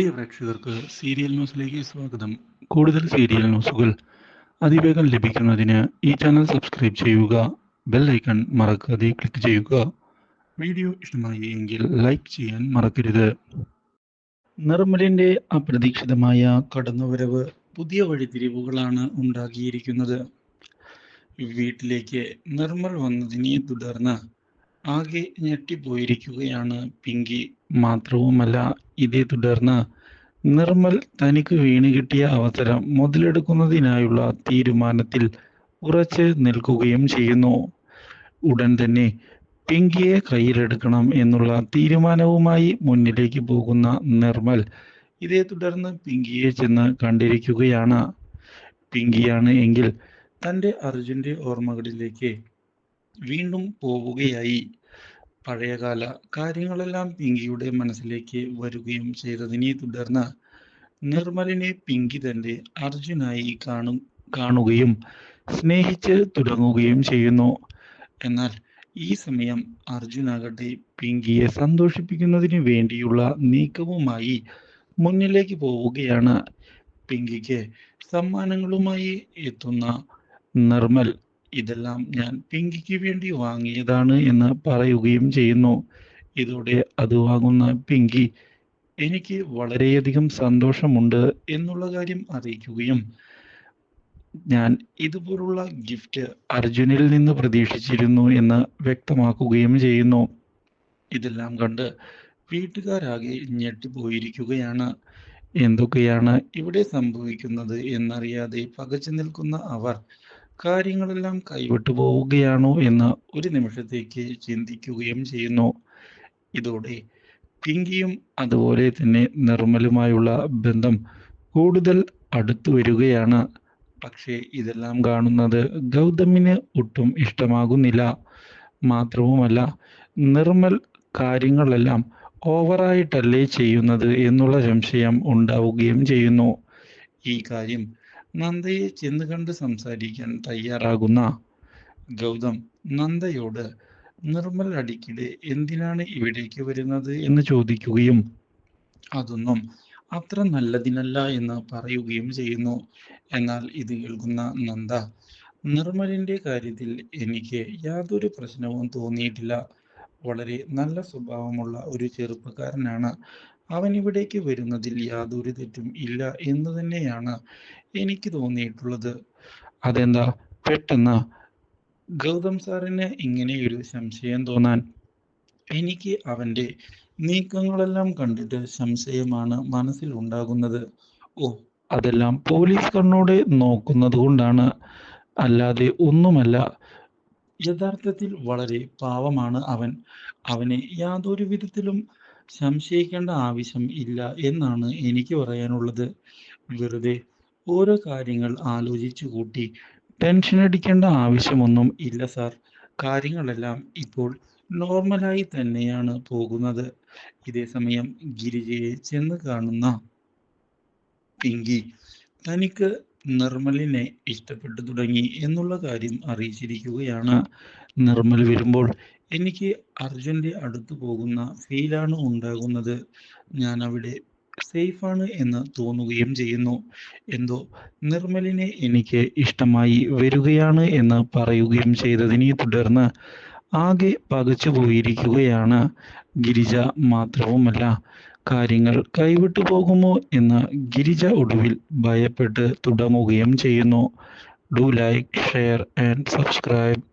പ്രിയ പ്രേക്ഷകർക്ക് സീരിയൽ ന്യൂസിലേക്ക് സ്വാഗതം. കൂടുതൽ സീരിയൽ ന്യൂസുകൾ അതിവേഗം ലഭിക്കുന്നതിന് ഈ ചാനൽ സബ്സ്ക്രൈബ് ചെയ്യുക ബെൽ ഐക്കൺ മറക്കാതെ ക്ലിക്ക് ചെയ്യുക. വീഡിയോ ഇഷ്ടമായി എങ്കിൽ ലൈക്ക് ചെയ്യാൻ മറക്കരുത്. നിർമ്മലിന്റെ അപ്രതീക്ഷിതമായ കടന്നുവരവ് പുതിയ വഴിത്തിരിവുകളാണ് ഉണ്ടാക്കിയിരിക്കുന്നത്. വീട്ടിലേക്ക് നിർമ്മൽ വന്നതിനെ തുടർന്ന് ആകെ ഞെട്ടിപ്പോയിരിക്കുകയാണ് പിങ്കി. മാത്രവുമല്ല ഇതേ തുടർന്ന് നിർമ്മൽ തനിക്ക് വീണ് കിട്ടിയ അവസരം മുതലെടുക്കുന്നതിനായുള്ള തീരുമാനത്തിൽ ഉറച്ച് നിൽക്കുകയും ചെയ്യുന്നു. ഉടൻ തന്നെ പിങ്കിയെ കയ്യിലെടുക്കണം എന്നുള്ള തീരുമാനവുമായി മുന്നിലേക്ക് പോകുന്ന നിർമ്മൽ ഇതേ തുടർന്ന് പിങ്കിയെ ചെന്ന് കണ്ടിരിക്കുകയാണ്. പിങ്കിയാണ് എങ്കിൽ തന്റെ അർജുന്റെ ഓർമ്മകളിലേക്ക് വീണ്ടും പോവുകയായി. പഴയകാല കാര്യങ്ങളെല്ലാം പിങ്കിയുടെ മനസ്സിലേക്ക് വരികയും ചെയ്തതിനെ തുടർന്ന് നിർമ്മലിനെ പിങ്കി തന്റെ അർജുനായി കാണു കാണുകയും സ്നേഹിച്ച് തുടങ്ങുകയും ചെയ്യുന്നു. എന്നാൽ ഈ സമയം അർജുനാകട്ടെ പിങ്കിയെ സന്തോഷിപ്പിക്കുന്നതിന് വേണ്ടിയുള്ള നീക്കവുമായി മുന്നിലേക്ക് പോവുകയാണ്. പിങ്കിക്ക് സമ്മാനങ്ങളുമായി എത്തുന്ന നിർമ്മൽ ഇതെല്ലാം ഞാൻ പിങ്കിക്ക് വേണ്ടി വാങ്ങിയതാണ് എന്ന് പറയുകയും ചെയ്യുന്നു. ഇതോടെ അത് വാങ്ങുന്ന പിങ്കി എനിക്ക് വളരെയധികം സന്തോഷമുണ്ട് എന്നുള്ള കാര്യം അറിയിക്കുകയും ഞാൻ ഇതുപോലുള്ള ഗിഫ്റ്റ് അർജുനിൽ നിന്ന് പ്രതീക്ഷിച്ചിരുന്നു എന്ന് വ്യക്തമാക്കുകയും ചെയ്യുന്നു. ഇതെല്ലാം കണ്ട് വീട്ടുകാരാകെ ഞെട്ടിപ്പോയിരിക്കുകയാണ്. എന്തൊക്കെയാണ് ഇവിടെ സംഭവിക്കുന്നത് എന്നറിയാതെ പകച്ചു നിൽക്കുന്ന അവർ കാര്യങ്ങളെല്ലാം കൈവിട്ടു പോവുകയാണോ എന്ന് ഒരു നിമിഷത്തേക്ക് ചിന്തിക്കുകയും ചെയ്യുന്നു. ഇതോടെ പിങ്കിയും അതുപോലെ തന്നെ നിർമ്മലുമായുള്ള ബന്ധം കൂടുതൽ അടുത്തു വരികയാണ്. പക്ഷേ ഇതെല്ലാം കാണുന്നത് ഗൗതമിന് ഒട്ടും ഇഷ്ടമാകുന്നില്ല. മാത്രവുമല്ല നിർമ്മൽ കാര്യങ്ങളെല്ലാം ഓവറായിട്ടല്ലേ ചെയ്യുന്നത് എന്നുള്ള സംശയം ഉണ്ടാവുകയും ചെയ്യുന്നു. ഈ കാര്യം നന്ദയെ ചെന്ന് കണ്ട് സംസാരിക്കാൻ തയ്യാറാകുന്ന ഗൗതം നന്ദയോട് നിർമ്മൽ അടിക്കിടെ എന്തിനാണ് ഇവിടേക്ക് വരുന്നത് എന്ന് ചോദിക്കുകയും അതൊന്നും അത്ര നല്ലതിനല്ല എന്ന് പറയുകയും ചെയ്യുന്നു. എന്നാൽ ഇത് കേൾക്കുന്ന നന്ദ നിർമ്മലിന്റെ കാര്യത്തിൽ എനിക്ക് യാതൊരു പ്രശ്നവും തോന്നിയിട്ടില്ല. വളരെ നല്ല സ്വഭാവമുള്ള ഒരു ചെറുപ്പക്കാരനാണ്. അവൻ ഇവിടേക്ക് വരുന്നതിൽ യാതൊരു തെറ്റും ഇല്ല എന്ന് തന്നെയാണ് എനിക്ക് തോന്നിയിട്ടുള്ളത്. അതെന്താ? പെട്ടെന്ന് ഗൗതം സാറിന് ഇങ്ങനെയൊരു സംശയം തോന്നാൻ എനിക്ക് അവന്റെ നീക്കങ്ങളെല്ലാം കണ്ടിട്ട് സംശയമാണ് മനസ്സിൽ ഉണ്ടാകുന്നത്. ഓ അതെല്ലാം പോലീസ് കണ്ണോടെ നോക്കുന്നത് കൊണ്ടാണ്. അല്ലാതെ ഒന്നുമല്ല യഥാർത്ഥത്തിൽ വളരെ പാവമാണ് അവൻ. അവനെ യാതൊരു വിധത്തിലും സംശയിക്കേണ്ട ആവശ്യം ഇല്ല എന്നാണ് എനിക്ക് പറയാനുള്ളത്. വെറുതെ ഓരോ കാര്യങ്ങൾ ആലോചിച്ചു കൂട്ടി ടെൻഷൻ അടിക്കേണ്ട ആവശ്യമൊന്നും ഇല്ല സാർ കാര്യങ്ങളെല്ലാം ഇപ്പോൾ നോർമലായി തന്നെയാണ് പോകുന്നത്. ഇതേ സമയം ഗിരിജയെ ചെന്ന് കാണുന്ന പിങ്കി തനിക്ക് നിർമ്മലിനെ ഇഷ്ടപ്പെട്ടു തുടങ്ങി എന്നുള്ള കാര്യം അറിയിച്ചിരിക്കുകയാണ് നിർമ്മൽ വരുമ്പോൾ. എനിക്ക് അർജുന്റെ അടുത്ത് പോകുന്ന ഫീലാണ് ഉണ്ടാകുന്നത്. ഞാൻ അവിടെ സേഫാണ് എന്ന് തോന്നുകയും ചെയ്യുന്നു. എന്തോ നിർമ്മലിനെ എനിക്ക് ഇഷ്ടമായി വരികയാണ് എന്ന് പറയുകയും ചെയ്തതിനെ തുടർന്ന് ആകെ പകച്ചു പോയിരിക്കുകയാണ് ഗിരിജ മാത്രവുമല്ല കാര്യങ്ങൾ കൈവിട്ടു പോകുമോ എന്ന് ഗിരിജ ഒടുവിൽ ഭയപ്പെട്ട് തുടങ്ങുകയും ചെയ്യുന്നു. Do like share and subscribe